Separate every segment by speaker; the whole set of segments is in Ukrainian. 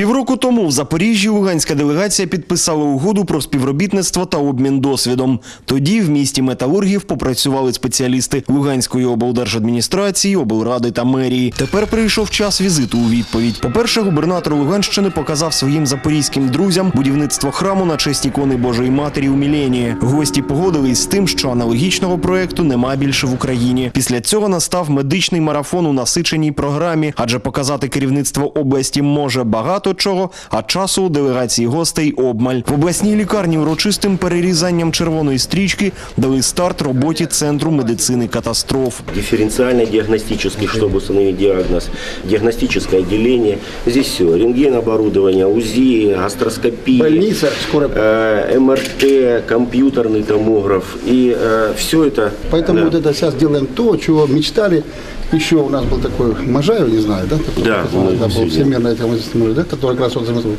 Speaker 1: Півроку тому в Запоріжжі луганська делегація підписала угоду про співробітництво та обмін досвідом. Тоді в місті металургів попрацювали спеціалісти Луганської облдержадміністрації, облради та мерії. Тепер прийшов час візиту у відповідь. По-перше, губернатор Луганщини показав своїм запорізьким друзям будівництво храму на честь ікони Божої Матері у Міленії. Гості погодились з тим, що аналогічного проекту нема більше в Україні. Після цього настав медичний марафон у насиченій програмі, адже показати керівництво області може багато чого, а часу у делегації гостей обмаль. В обласній лікарні урочистим перерізанням червоної стрічки дали старт роботі центру медицини катастроф.
Speaker 2: дифференциально-диагностический, чтобы установить диагноз, диагностическое отделение. Здесь все, рентген оборудование, УЗИ, гастроскопия,
Speaker 3: Больница, скорая
Speaker 2: э, МРТ, компьютерный томограф. И все это...
Speaker 3: Поэтому
Speaker 2: да.
Speaker 3: вот это сейчас делаем то, чего мечтали. Еще у нас был такой Можаев, не знаю, да? Такой,
Speaker 2: Да,
Speaker 3: который,
Speaker 2: ну,
Speaker 3: да, был
Speaker 2: известный.
Speaker 3: всемирно этим известный мужик, да? Который как раз вот замысл.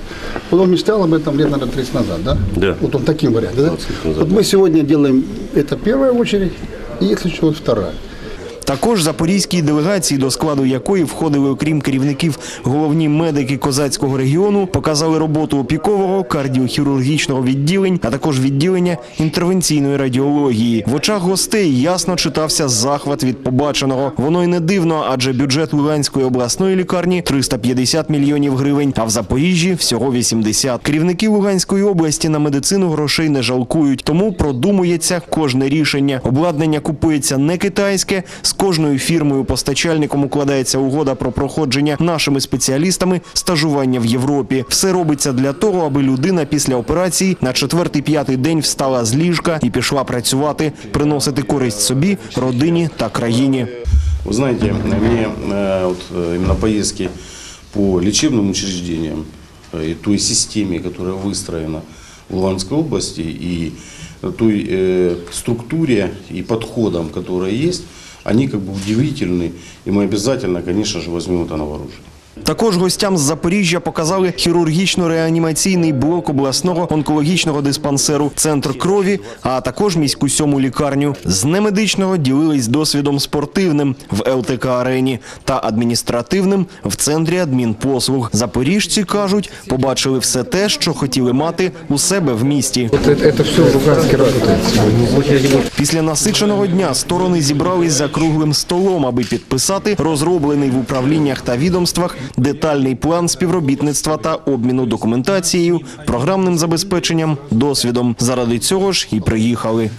Speaker 3: Вот он мечтал об этом лет, наверное, 30 назад, да?
Speaker 2: Да.
Speaker 3: Вот он таким вариантом, да?
Speaker 2: 20 лет назад,
Speaker 3: Вот мы сегодня делаем это первая очередь, и если что, вот вторая.
Speaker 1: Також запорізькій делегації, до складу якої входили, окрім керівників, головні медики козацького регіону, показали роботу опікового кардіохірургічного відділень, а також відділення інтервенційної радіології. В очах гостей ясно читався захват від побаченого. Воно й не дивно, адже бюджет Луганської обласної лікарні 350 мільйонів гривень, а в Запоріжжі всього 80. Керівники Луганської області на медицину грошей не жалкують, тому продумується кожне рішення. Обладнання купується не китайське. З кожною фірмою постачальником укладається угода про проходження нашими спеціалістами стажування в Європі. Все робиться для того, аби людина після операції на четвертий-п'ятий день встала з ліжка і пішла працювати, приносити користь собі, родині та країні.
Speaker 4: Вы знаете, мне э, вот, э, именно поездки по лечебным учреждениям э, и той системе, которая выстроена в Луганской области, и той э, структуре и подходам, которые есть, они как бы удивительны, и мы обязательно, конечно же, возьмем это на вооружение.
Speaker 1: Також гостям з Запоріжжя показали хірургічно-реанімаційний блок обласного онкологічного диспансеру, центр крові, а також міську сьому лікарню. З немедичного ділились досвідом спортивним в ЛТК арені та адміністративним в центрі адмінпослуг. Запоріжці кажуть, побачили все те, що хотіли мати у себе в місті.
Speaker 5: Все.
Speaker 1: Після насиченого дня сторони зібрались за круглим столом, аби підписати розроблений в управліннях та відомствах детальний план співробітництва та обміну документацією, програмним забезпеченням, досвідом. Заради цього ж і приїхали.